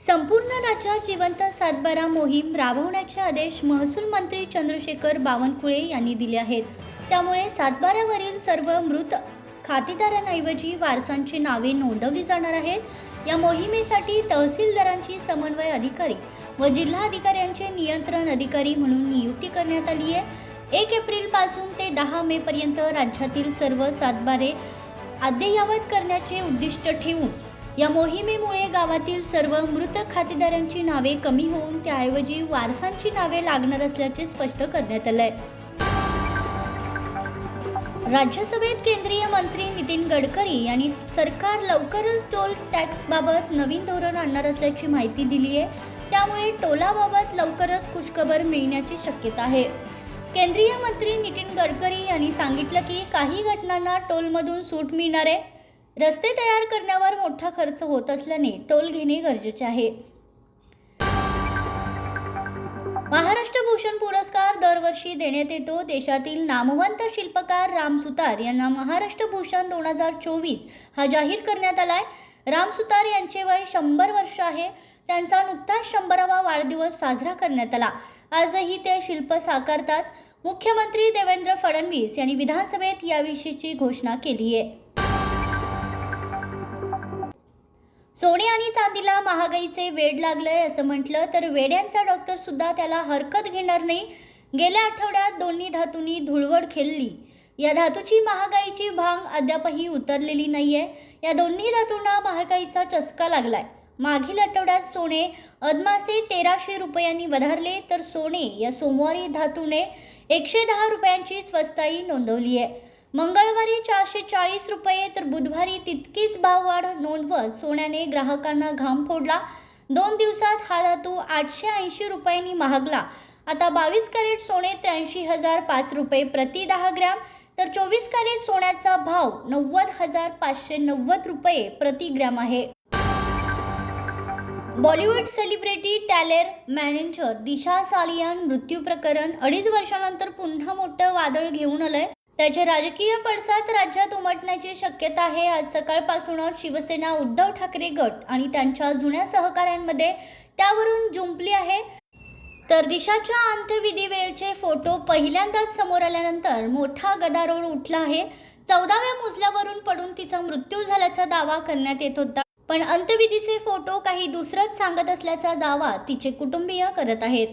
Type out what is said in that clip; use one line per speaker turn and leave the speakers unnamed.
संपूर्ण राजा जिवंत सातबारा मोहीम राबवण्याचे आदेश महसूल मंत्री चंद्रशेखर बावनकुळे यांनी दिले आहेत. त्यामुळे सातबाऱ्यावरील सर्व मृत खातेदारांऐवजी वारसांची नावे नोंदवली जाणार आहेत. या मोहिमेसाठी तहसीलदारांची समन्वय अधिकारी व जिल्हा अधिकाऱ्यांचे नियंत्रण अधिकारी म्हणून नियुक्ती करण्यात आली आहे. एक एप्रिलपासून ते दहा मे पर्यंत राज्यातील सर्व सातबारे अद्ययावत करण्याचे उद्दिष्ट ठेवून या मोहिमेमुळे गावातील सर्व मृत खातेदारांची नावे कमी होऊन त्याऐवजी वारसांची नावे लागणार असल्याचे स्पष्ट करण्यात आलंय. राज्यसभेत केंद्रीय मंत्री नितीन गडकरी यांनी सरकार लवकरच टोल टॅक्सबाबत नवीन धोरण आणणार असल्याची माहिती दिली आहे. त्यामुळे टोलाबाबत लवकरच खुशखबर मिळण्याची शक्यता आहे. केंद्रीय मंत्री नितीन गडकरी यांनी सांगितलं की काही घटनांना टोलमधून सूट मिळणार आहे. रस्ते तयार करण्यावर मोठा खर्च होत असल्याने टोल घेणे गरजेचे आहे. महाराष्ट्र भूषण पुरस्कार दरवर्षी देण्यात येतो. देशातील नामवंत शिल्पकार राम सुतार यांना महाराष्ट्र भूषण दोन हजार चोवीस हा जाहीर करण्यात आलाय. राम सुतार यांचे वय शंभर वर्ष आहे. त्यांचा नुकताच शंभरावा वाढदिवस साजरा करण्यात आला. आजही ते शिल्प साकारतात. मुख्यमंत्री देवेंद्र फडणवीस यांनी विधानसभेत याविषयीची घोषणा केली आहे सोने आणि चांदीला महागाईचे वेड लागलंय असं म्हटलं तर वेड्यांचा डॉक्टर सुद्धा त्याला हरकत घेणार नाही. गेल्या आठवड्यात दोन्ही धातूंनी धुळवड खेळली. या धातूची महागाईची भांग अद्यापही उतरलेली नाहीये. या दोन्ही धातूंना महागाईचा चस्का लागलाय. मागील आठवड्यात सोने अदमासे तेराशे रुपयांनी वधारले तर सोने या सोमवारी धातूने एकशे दहा रुपयांची स्वस्ताई नोंदवली आहे मंगळवारी चारशे चाळीस रुपये तर बुधवारी तितकीच भाववाढ नोंदवत सोन्याने ग्राहकांना घाम फोडला. दोन दिवसात हा धातू आठशे ऐंशी रुपयांनी महागला. आता बावीस कॅरेट सोने त्र्याऐंशी हजार पाच रुपये प्रति दहा ग्रॅम. तर चोवीस कॅरेट सोन्याचा भाव नव्वद हजार पाचशे नव्वद रुपये प्रति ग्रॅम आहे. Bollywood celebrity टॅलेर manager Disha Salian मृत्यू प्रकरण अडीच वर्षानंतर पुन्हा मोठं वादळ घेऊन आलंय. त्याचे राजकीय पडसाद राज्यात उमटण्याची शक्यता आहे. आज सकाळपासूनच शिवसेना उद्धव ठाकरे गट आणि त्यांच्या जुन्या सहकाऱ्यांमध्ये त्यावरून जुंपली आहे. तर दिशाच्या अंत्यविधी वेळचे फोटो पहिल्यांदाच समोर आल्यानंतर मोठा गदारोळ उठला आहे. चौदाव्या मजल्यावरून पडून तिचा मृत्यू झाल्याचा दावा करण्यात येत होता. पण अंत्यविधीचे फोटो काही दुसरंच सांगत असल्याचा दावा तिचे कुटुंबीय करत आहेत.